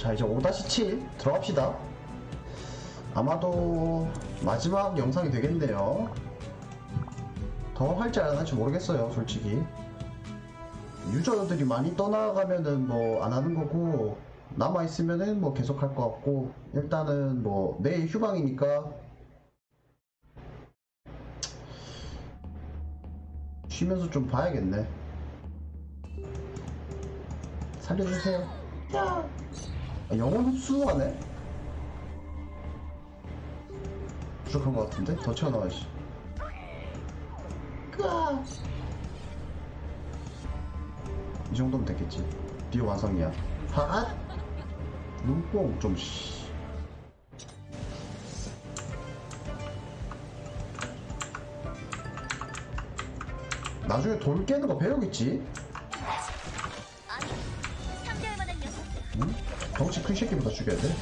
자 이제 5-7 들어갑시다. 아마도 마지막 영상이 되겠네요. 더 할지 안 할지 모르겠어요 솔직히. 유저들이 많이 떠나가면은 뭐 안 하는 거고 남아있으면은 뭐 계속 할 것 같고 일단은 뭐 내일 휴방이니까. 쉬면서 좀 봐야겠네. 살려주세요. 야 아, 영혼 흡수하네 부족한 것 같은데? 더 으아. 이 정도면 됐겠지 뒤에 완성이야 핫 눈뽕 좀 씨. 나중에 돌 깨는 거 배우겠지? 덩치 큰 새끼부터 죽여야 돼.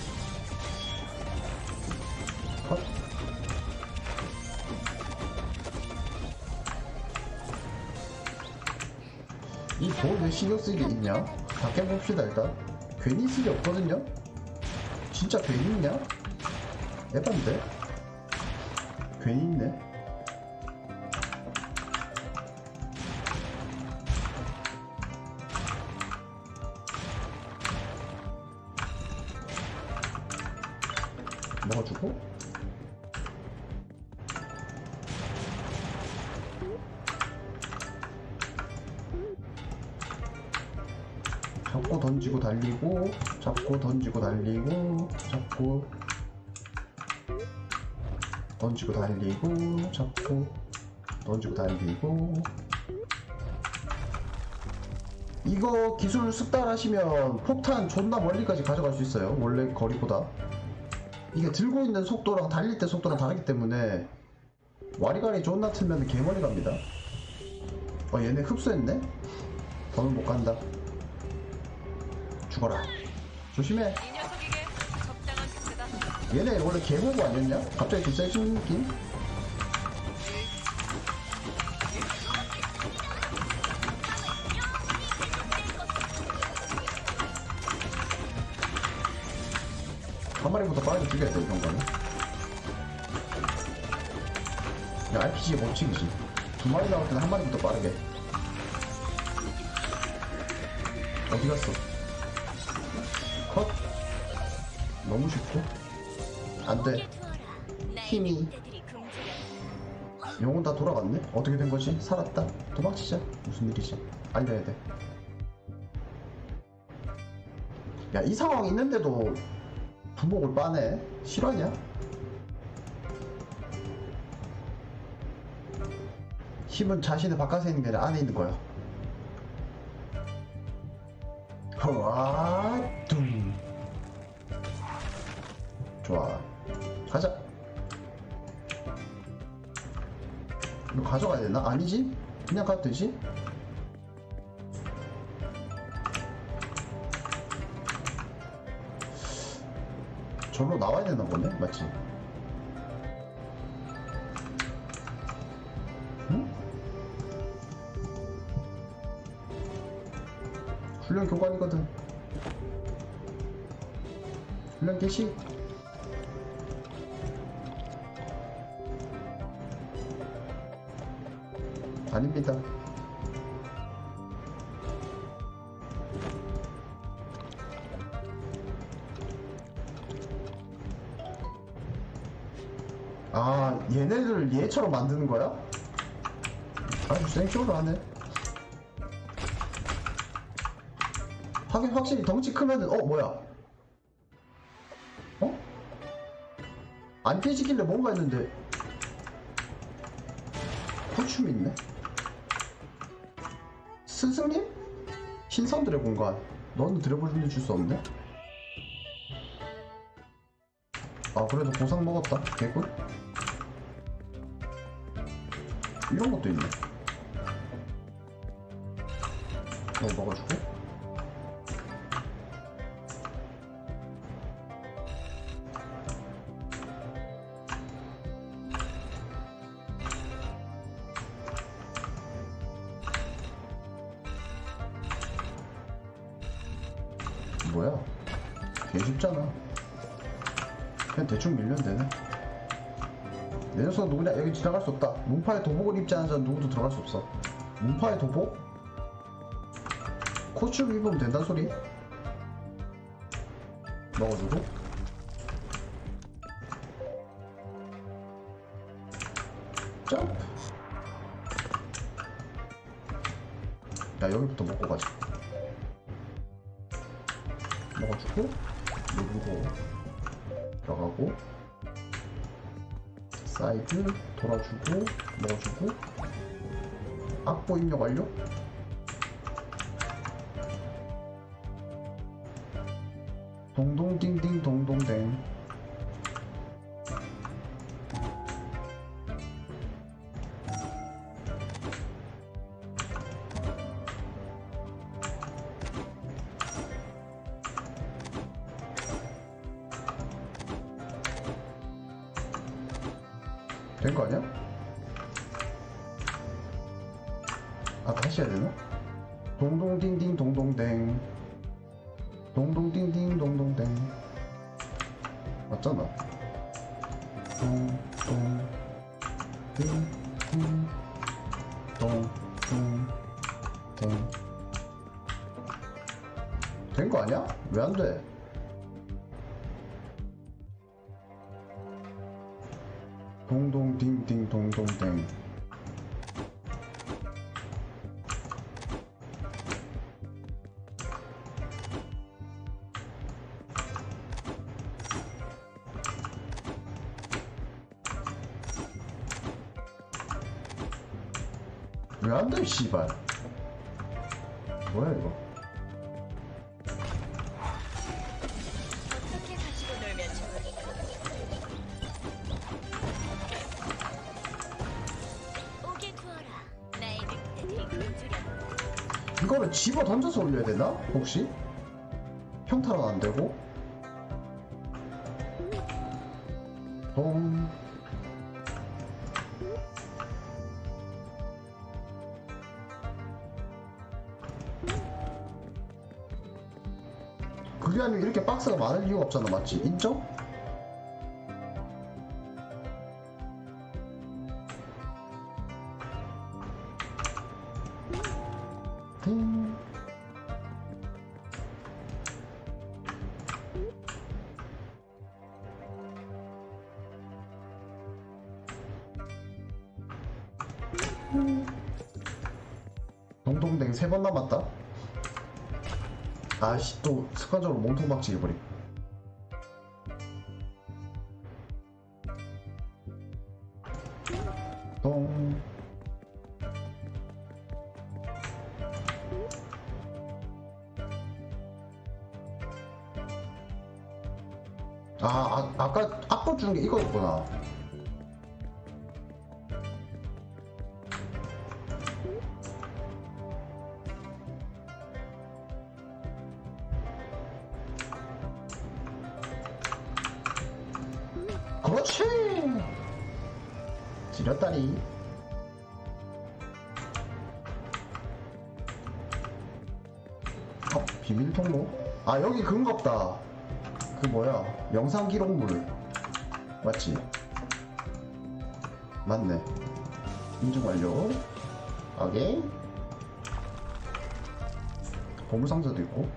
컷. 이돌왜 신경 쓰게 있냐? 다 깨봅시다, 일단. 괜히 쓸게 없거든요? 진짜 괜히 있냐? 에반데? 괜히 있네. 잡고 던지고 달리고 잡고 던지고 달리고 잡고 던지고 달리고 잡고 던지고 달리고 이거 기술 숙달하시면 폭탄 존나 멀리까지 가져갈 수 있어요 원래 거리보다 이게 들고 있는 속도랑 달릴 때 속도랑 다르기 때문에 와리가리 존나 틀면 개머리 갑니다. 어 얘네 흡수했네? 더는 못 간다. 죽어라. 조심해. 얘네 원래 개보고 아니었냐? 갑자기 좀 세진 느낌? 한 마리부터 빠르게 죽여야 돼, 이런 거는. 야, RPG의 법칙이지. 두 마리 나올 때는 한 마리부터 빠르게. 어디 갔어? 컷. 너무 쉽고. 안 돼. 힘이. 영혼 다 돌아갔네? 어떻게 된 거지? 살았다. 도망치자. 무슨 일이지? 알려야 돼. 야, 이 상황 있는데도 부목을 빠네? 실화냐? 힘은 자신의 바깥에 있는 게 아니라 안에 있는 거야. 허 나? 아니지? 그냥 가도 되지? 절로 나와야 되나 보네? 맞지? 응? 훈련 교관이거든. 훈련 개시. 아닙니다. 아, 얘네를 얘처럼 만드는 거야? 아주 생쇼를 하네. 하긴 확실히 덩치 크면은, 어, 뭐야? 어? 안 깨지길래 뭔가 했는데, 호춤이 있네? 스승님? 신선들의 공간. 너는 들여보는 줄수 없네? 아, 그래도 보상 먹었다. 개꿀. 이런 것도 있네. 너 먹어주고. 문파에 도복을 입지 않은 자는 누구도 들어갈 수 없어. 문파에 도복? 코스튬 입으면 된다는 소리? 먹어주고. 점프. 야, 여기부터 먹고 가자. 먹어주고, 누르고, 들어가고, 사이드, 돌아주고, 먹어주고, 악보 입력 완료? 동동띵띵 동동댕 된 거 아니야? 아 다시 해야 되나? 동동띵띵 동동댕 동동띵띵 동동댕 맞잖아 동동띵띵 동동댕 된 거 아니야? 왜 안 돼? 동동띵띵 동동댕 왜 안 돼, 씨발. 뭐야, 이거. 이거를 집어 던져서 올려야 되나? 혹시? 평타는 안 되고? 동. 그게 아니면 이렇게 박스가 많을 이유가 없잖아, 맞지? 인정? 동동댕 세 번 남았다. 아씨 또 습관적으로 몸통 박치기 해버리. 어, 비밀 통로? 아 여기 보다. 그 뭐야 영상 기록물 맞지? 맞네. 인증 완료. 오케이. 보물 상자도 있고.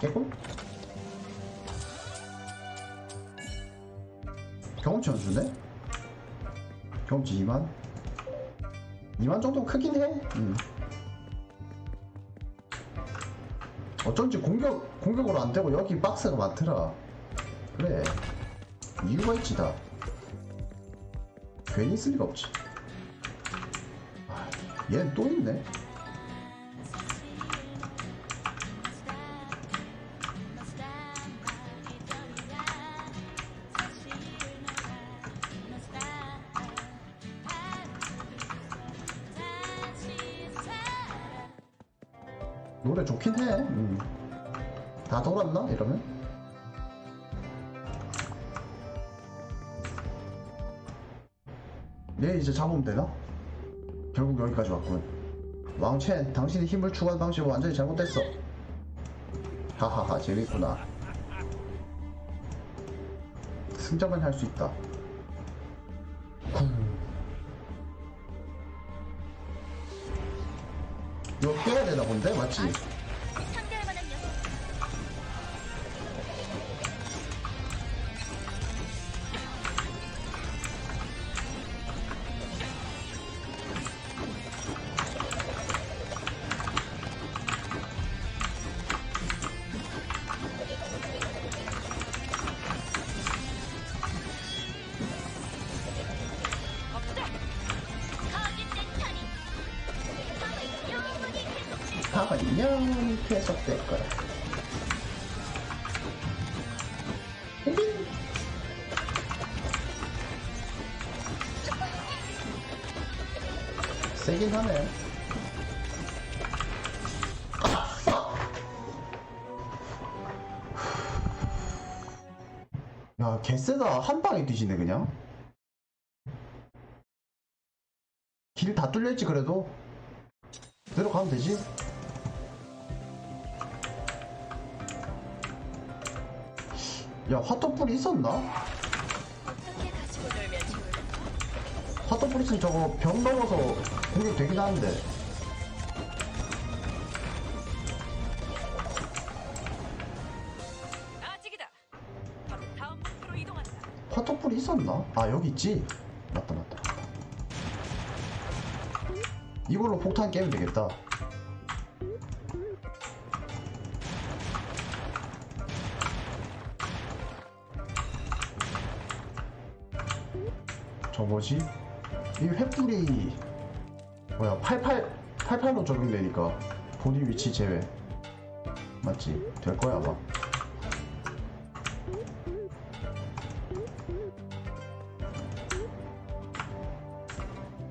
깨고. 경험치 안 주네? 경험치 2만? 2만 정도 크긴 해. 음. 어쩐지 공격, 공격으로 안 되고 여기 박스가 많더라. 그래. 이유가 있지, 다. 괜히 있을 리가 없지. 아, 얘는 또 있네. 노래 좋긴 해. 음. 다 돌았나? 이러면? 얘 이제 잡으면 되나? 결국 여기까지 왔군. 왕첸, 당신의 힘을 추구한 방식은 완전히 잘못됐어. 하하하 재밌구나 승전은 할수 있다 되 영원히 계속될 거야. 빙. 세긴 하네. 야 개쎄다. 한 방에 뒤지네 그냥. 길 다 뚫려있지 그래도? 그대로 가면 되지 야 화토불이 있었나? 화토불 있으면 저거 벽 넘어서 공격 되긴 하는데. 화토불이 있었나? 아 여기 있지 맞다 맞다 이걸로 폭탄 깨면 되겠다 뭐지? 이 횃불이 뭐야 88 88로 적용되니까 본인 위치 제외 맞지? 될 거야 아마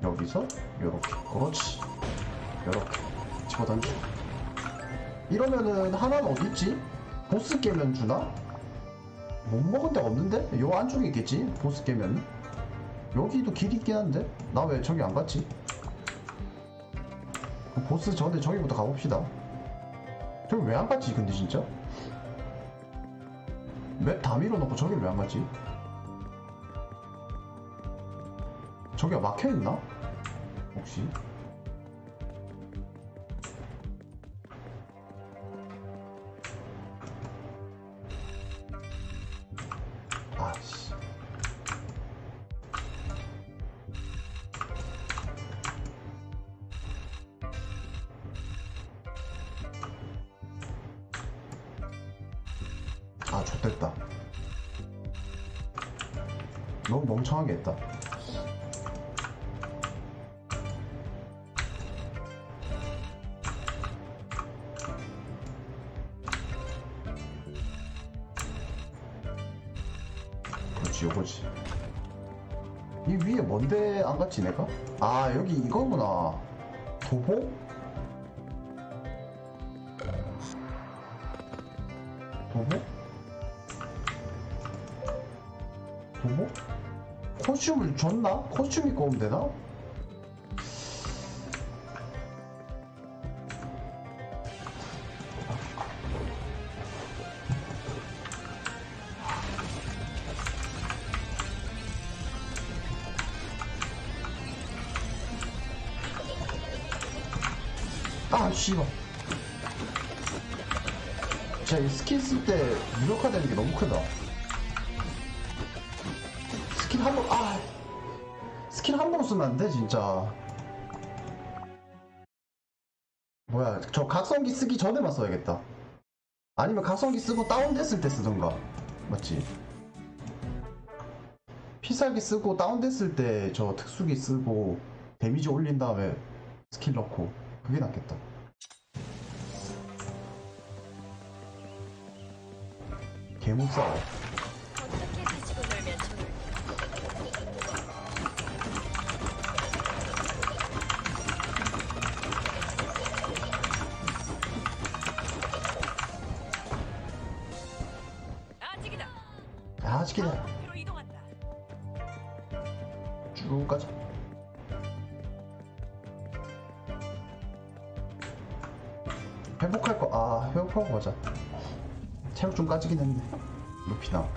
여기서 요렇게 그렇지 요렇게 집어던져 이러면은 하나는 어디 있지? 보스 깨면 주나? 못 먹은 데가 없는데? 요 안쪽에 있겠지? 보스 깨면 여기도 길이 있긴 한데 나 왜 저기 안 갔지? 보스 전에 저기부터 가봅시다 저기 왜 안 갔지 근데 진짜? 맵 다 밀어놓고 저길 왜 안 갔지? 저기가 막혀있나? 혹시? 아 좋됐다 너무 멍청하게 했다 그렇지 요거지 이 위에 뭔데 안 갔지 내가? 아 여기 이거구나 도보? 코스튬을 줬나? 코스튬 입고 오면 되나? 아 씨발 이 스킬 쓸 때 무력화되는 게 너무 크다 돼 진짜. 뭐야 저 각성기 쓰기 전에만 써야겠다. 아니면 각성기 쓰고 다운됐을 때 쓰던가. 맞지? 피살기 쓰고 다운됐을 때 저 특수기 쓰고 데미지 올린 다음에 스킬 넣고 그게 낫겠다. 개무싸워 아직 기다려. 쭉 가자. 회복할 거, 아, 회복하고 가자. 체력 좀 까지긴 했네 루피나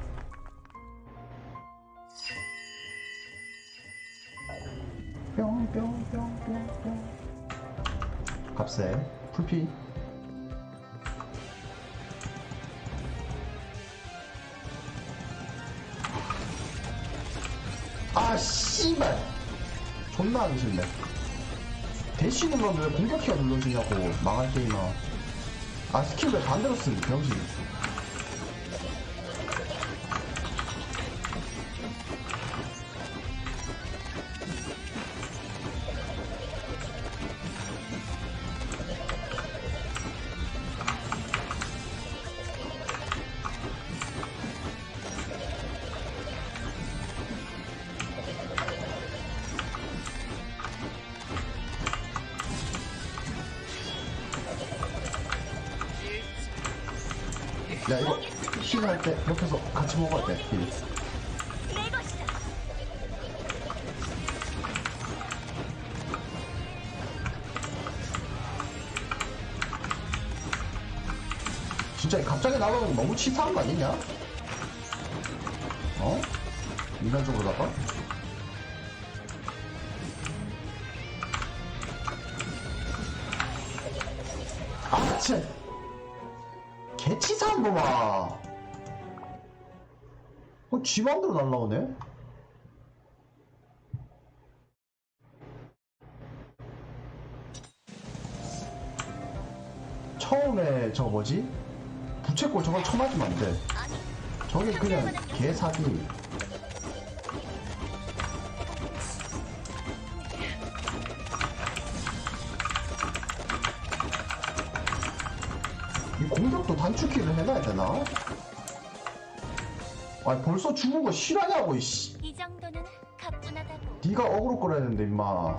뿅 뿅 뿅 뿅 뿅 값세 풀피 존나 하기 싫네 대시 눌렀는데 왜 공격키가 눌러지냐고 망할 게임아. 아 스킬 왜 반대로 쓰니 병신 야 이거 힐할 때 옆에서 같이 먹어야 돼 힐. 진짜 갑자기 나오면 너무 치사한 거 아니냐? 어? 인간적으로다가? 아, 진짜. 개치사한 놈아. 어, 쥐 맘대로 날라오네? 처음에 저 뭐지? 부채꼴 저걸 쳐맞으면 안 돼. 저게 그냥 개사기. 해놔야 되나? 아니 벌써 죽은 거 실화냐고 이씨. 이 정도는 가뿐하다고. 네가 어그로 끌어야 되는데 임마.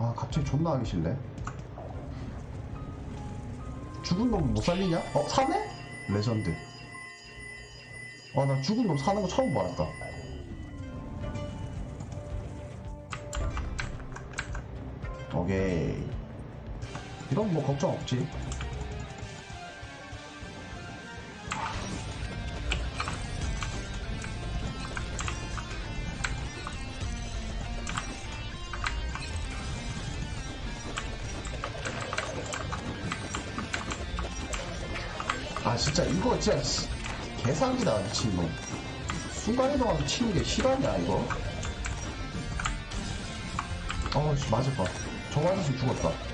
아 갑자기 존나 하기 싫네. 죽은 놈 못 살리냐? 어 사네? 레전드. 아 나 죽은 놈 사는 거 처음 봤다. 오케이. 이런 뭐 걱정 없지. 아 진짜 이거 진짜 씨, 개사기다 미친놈. 순간이동하면서 치는 게 실화냐 이거. 어 씨, 맞을 뻔 저거 맞았으면 죽었다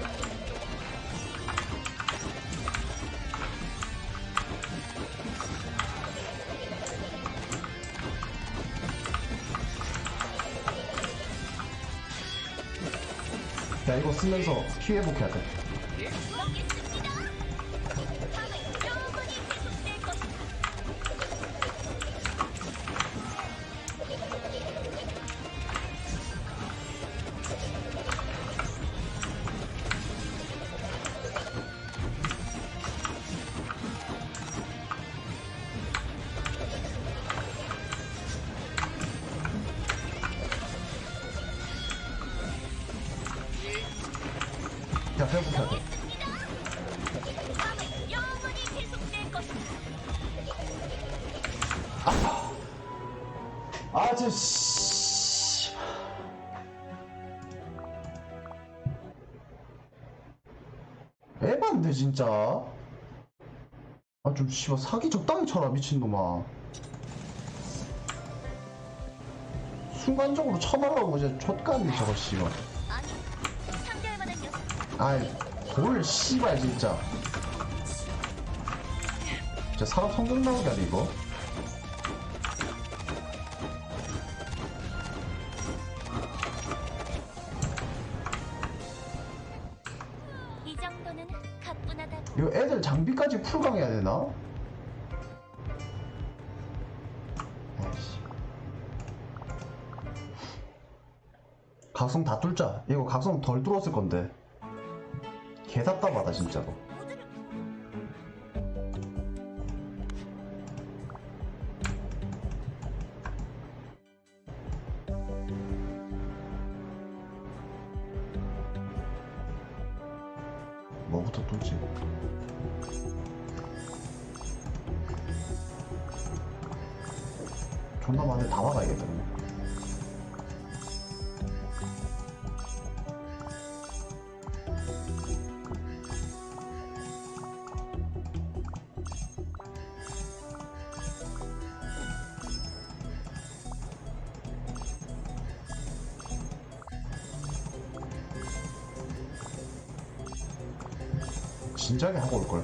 야 이거 쓰면서 피해복해야. 돼 진짜. 아, 좀, 씨발, 사기 적당히 쳐라, 미친놈아. 순간적으로 쳐말라고 이제 촉간데, 저거, 씨발. 아이, 돌, 씨발, 진짜. 진짜 사람 성격 하네, 이거. 장비까지 풀강해야 되나? 각성 다 뚫자. 이거 각성 덜 뚫었을 건데. 개답답하다 진짜로. 뭐부터 뚫지? 존나 많네 다 막아야겠다 진작에 하고 올걸.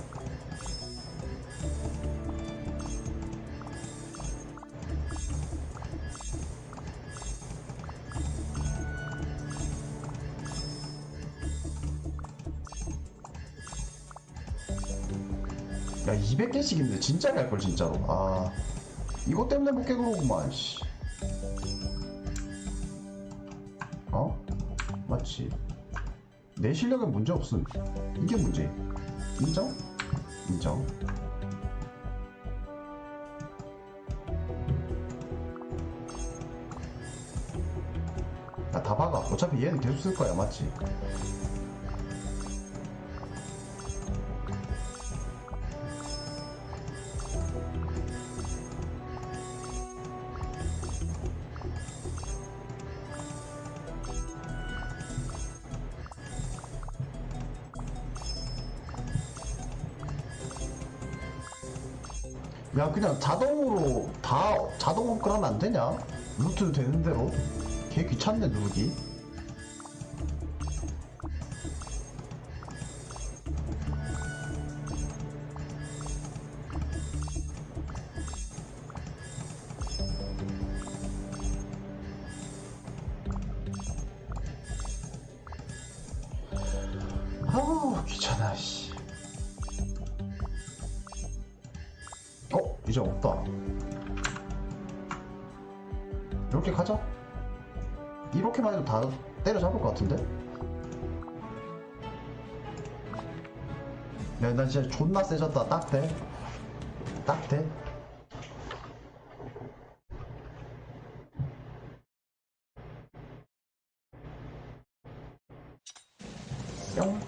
야 200개씩 있는데 진짜로 할걸 진짜로. 아 이것 때문에 못 깨고구만 씨. 어? 맞지. 내 실력엔 문제 없음. 이게 문제 인정? 인정 야다 박아 어차피 얘는 계속 쓸 거야 맞지? 그냥 자동으로 다 자동 업글하면 안 되냐? 루트 되는 대로 개 귀찮네 누르기 존나 세졌다. 딱 돼. 딱 돼. 뿅.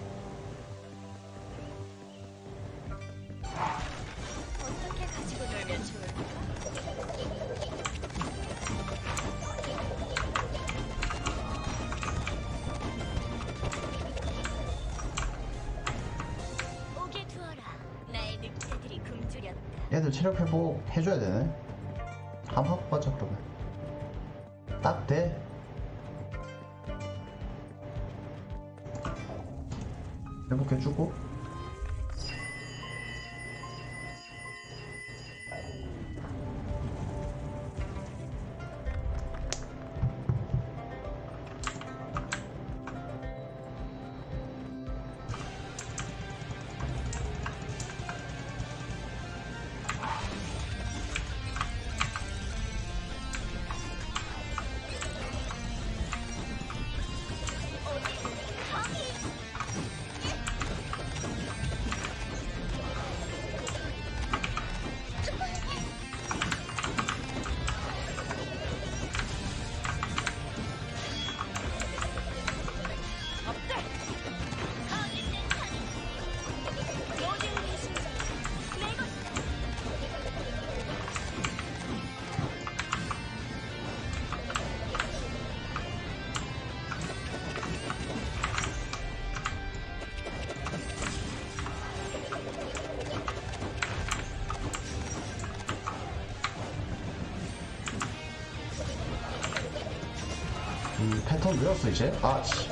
얘들 체력 회복 해줘야 되네. 한 하고 빠져, 그러면. 딱 돼. 회복해주고. else they said arts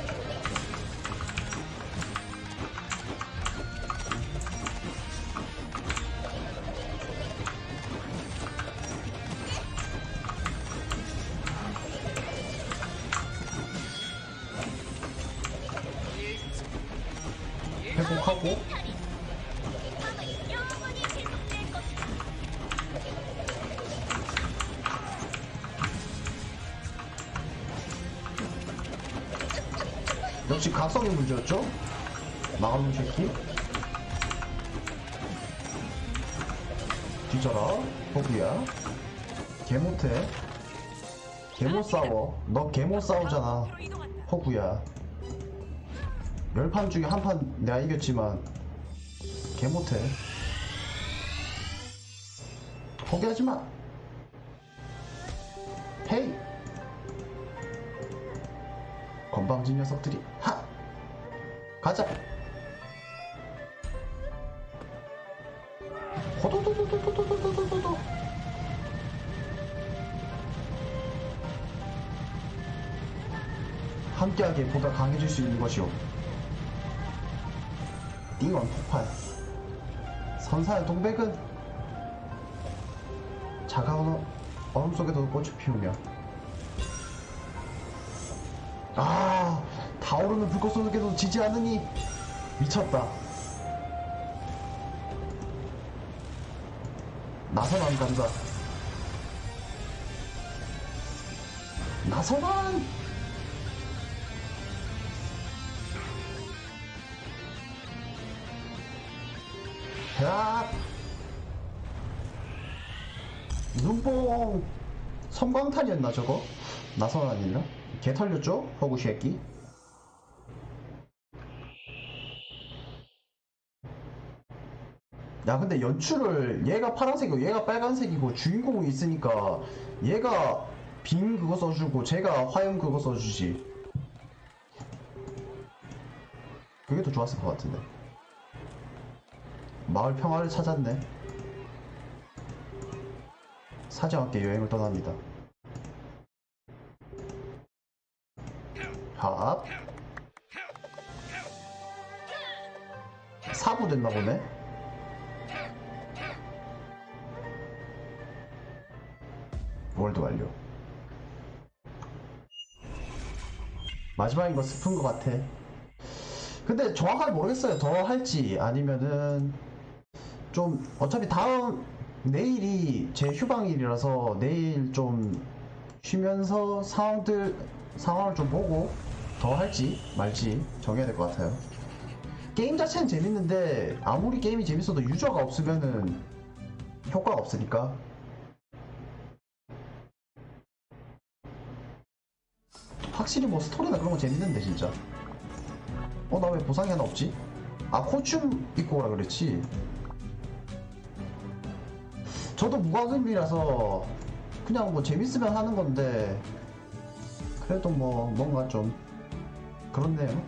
각성의 문제였죠? 나가는 새끼. 뒤져라, 호구야. 개 못해. 개못 싸워. 너 개못 싸우잖아. 다음 문으로 이동한다. 호구야. 열판 중에 한 판 내가 이겼지만 개 못해 포기하지 마 헤이 건방진 녀석들이 하 가자. 호도도도도도도도도도 함께하기에 보다 강해질 수 있는 것이오. 띵원 폭발. 선사의 동백은 차가운 어- 얼음 속에도 꽃을 피우며 타오르는 불꽃 속에도 지지 않으니 미쳤다 나선한 간다 나선한 야 눈뽕 섬광탄이었나 저거? 나선한이나? 개 털렸죠? 허구 새끼 야 근데 연출을 얘가 파란색이고 얘가 빨간색이고 주인공이 있으니까 얘가 빙 그거 써주고 쟤가 화염 그거 써주지. 그게 더 좋았을 것 같은데. 마을 평화를 찾았네. 사자와 함께 여행을 떠납니다. 합 사부 됐나 보네 월드 완료. 마지막인 거 스푼 것 같아. 근데 정확하게 모르겠어요. 더 할지 아니면은 좀 어차피 다음 내일이 제 휴방일이라서 내일 좀 쉬면서 상황들 상황을 좀 보고 더 할지 말지 정해야 될 것 같아요. 게임 자체는 재밌는데 아무리 게임이 재밌어도 유저가 없으면은 효과가 없으니까 확실히 뭐 스토리나 그런 거 재밌는데 진짜. 어 나 왜 보상이 하나 없지? 아 코춤 입고 오라 그랬지. 저도 무과금이라서 그냥 뭐 재밌으면 하는 건데 그래도 뭐 뭔가 좀 그렇네요